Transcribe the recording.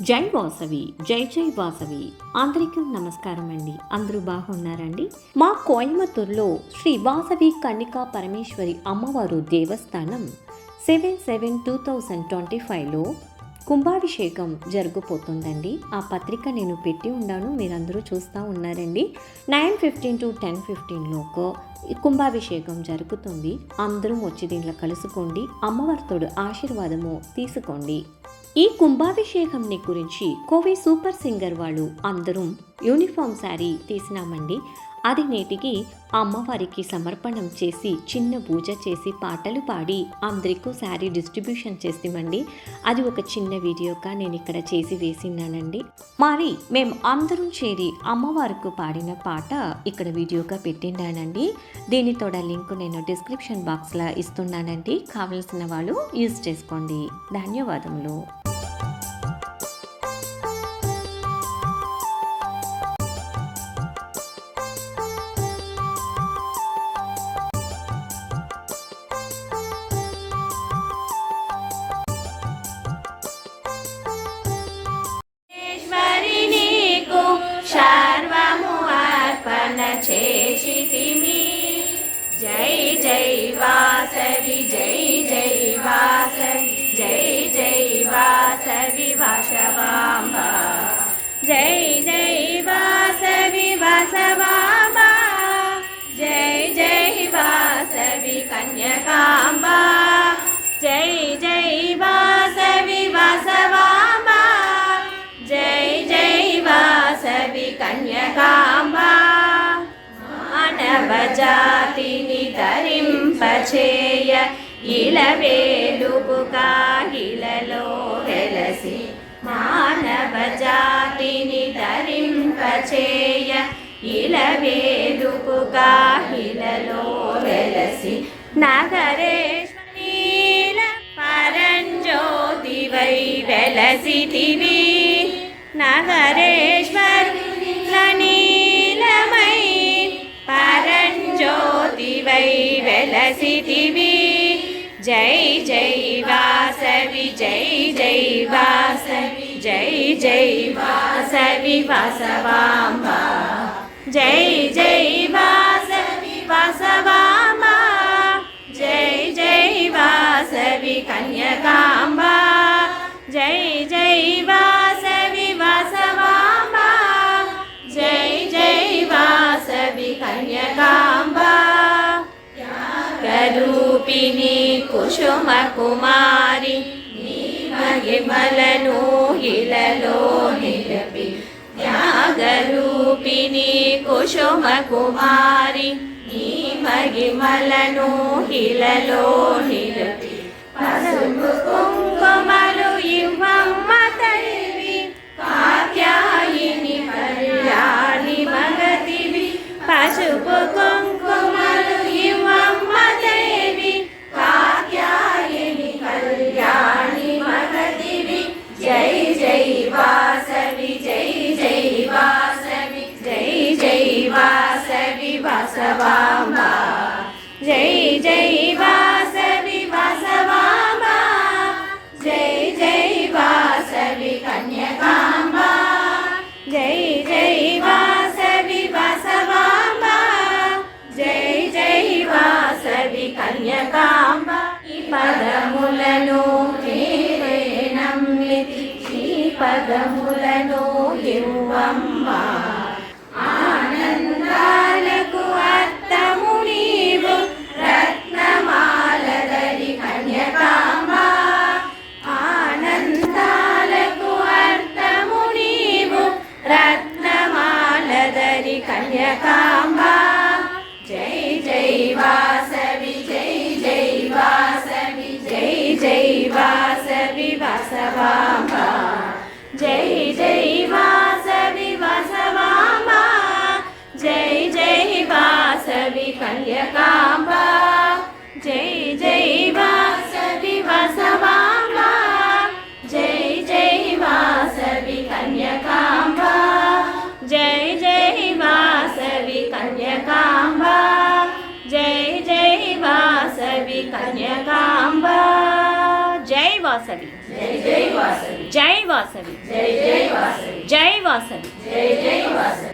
జై వాసవి జై జై వాసవి. అందరికీ నమస్కారం అండి. అందరూ బాగున్నారండి? మా కోయంబత్తూరులో శ్రీ వాసవి కన్నికా పరమేశ్వరి అమ్మవారు దేవస్థానం seven seven two thousand twenty ఫైవ్లో కుంభాభిషేకం జరగబోతుందండి ఆ పత్రిక నేను పెట్టి ఉన్నాను. మీరందరూ చూస్తూ ఉన్నారండి. నైన్ ఫిఫ్టీన్ టు టెన్ ఫిఫ్టీన్లోకి కుంభాభిషేకం జరుగుతుంది. అందరూ వచ్చి దీంట్లో కలుసుకోండి. అమ్మవారితోడు ఆశీర్వాదము తీసుకోండి. ఈ కుంభాభిషేకంని గురించి కోవి సూపర్ సింగర్ వాళ్ళు అందరం యూనిఫామ్ శారీ తీసినామండి. అది నేటికి అమ్మవారికి సమర్పణం చేసి చిన్న పూజ చేసి పాటలు పాడి అందరికీ శారీ డిస్ట్రిబ్యూషన్ చేస్తామండి అది ఒక చిన్న వీడియోగా నేను ఇక్కడ చేసి వేసినానండి. మరి మేము అందరం చేరి అమ్మవారికి పాడిన పాట ఇక్కడ వీడియోగా పెట్టినానండి దీనితో లింక్ నేను డిస్క్రిప్షన్ బాక్స్లో ఇస్తున్నానండి. కావలసిన వాళ్ళు యూజ్ చేసుకోండి. ధన్యవాదములు. చేసితిమి జై జై వాసవి జై జై వాసవి జై జై వాసవి వసవాంబ జై జై వాసవి వాసవాంబ జై జై వాసవి కన్యకాంబ. జై జై వాసవి వాసవాంబ జై జై వాసవి కన్యకాంబ. మానవ జాతిని ధరింపచేయ. ఇలవేలుపు కాగిలలో వెలసి మానవ జాతిని ధరింపచేయ. ఇలవేలుపు కాగిలలో వెలసి నగరేశ్వరీల పరంజ్యోతి వై వెలసితివి. నగరేశ్వరుల వెలసితివి జై జై వాసవి జై జై వాసవి జై జై వాసవి వాసవాంబ జై జై వాసవి వాసవాంబ జై జై వాసవి కన్యకాంబ జై జై వాసవి వాసవాంబ జై జై వాసవి కన్యకాంబ రూపిణి కుసుమ కుమారి నీ మహిమలను ఇలలో నిలపి త్యాగరూపిణి కుసుమ కుమారి నీ మహిమలను ఇలలో నిలపి పసుపు కుంకుమలు ఇవ్వమ్మ తల్లి కాత్యాయిని కళ్యాణి మగతివి పసుపు జై జై వాసవి వాసవాంబ జై జై వాసవి కన్యకాంబ జై జై వాసవి వాసవాంబ జై జై వాసవి కన్యకాంబ ఈ పదములను రత్నమాలదరి కన్యకాంబ జై జై వాసవి జై జై వాసవి జై జై వాసవి వాసవాంబ జై జై వాసవి వాసవాంబ జై జై వాసవి కన్యకాంబ జై జై వా కన్యకాంబ జై వాసవి జై జై వాసవి జై వాసవి జై జై వాసవి జై వాసవి జై జై వాసవి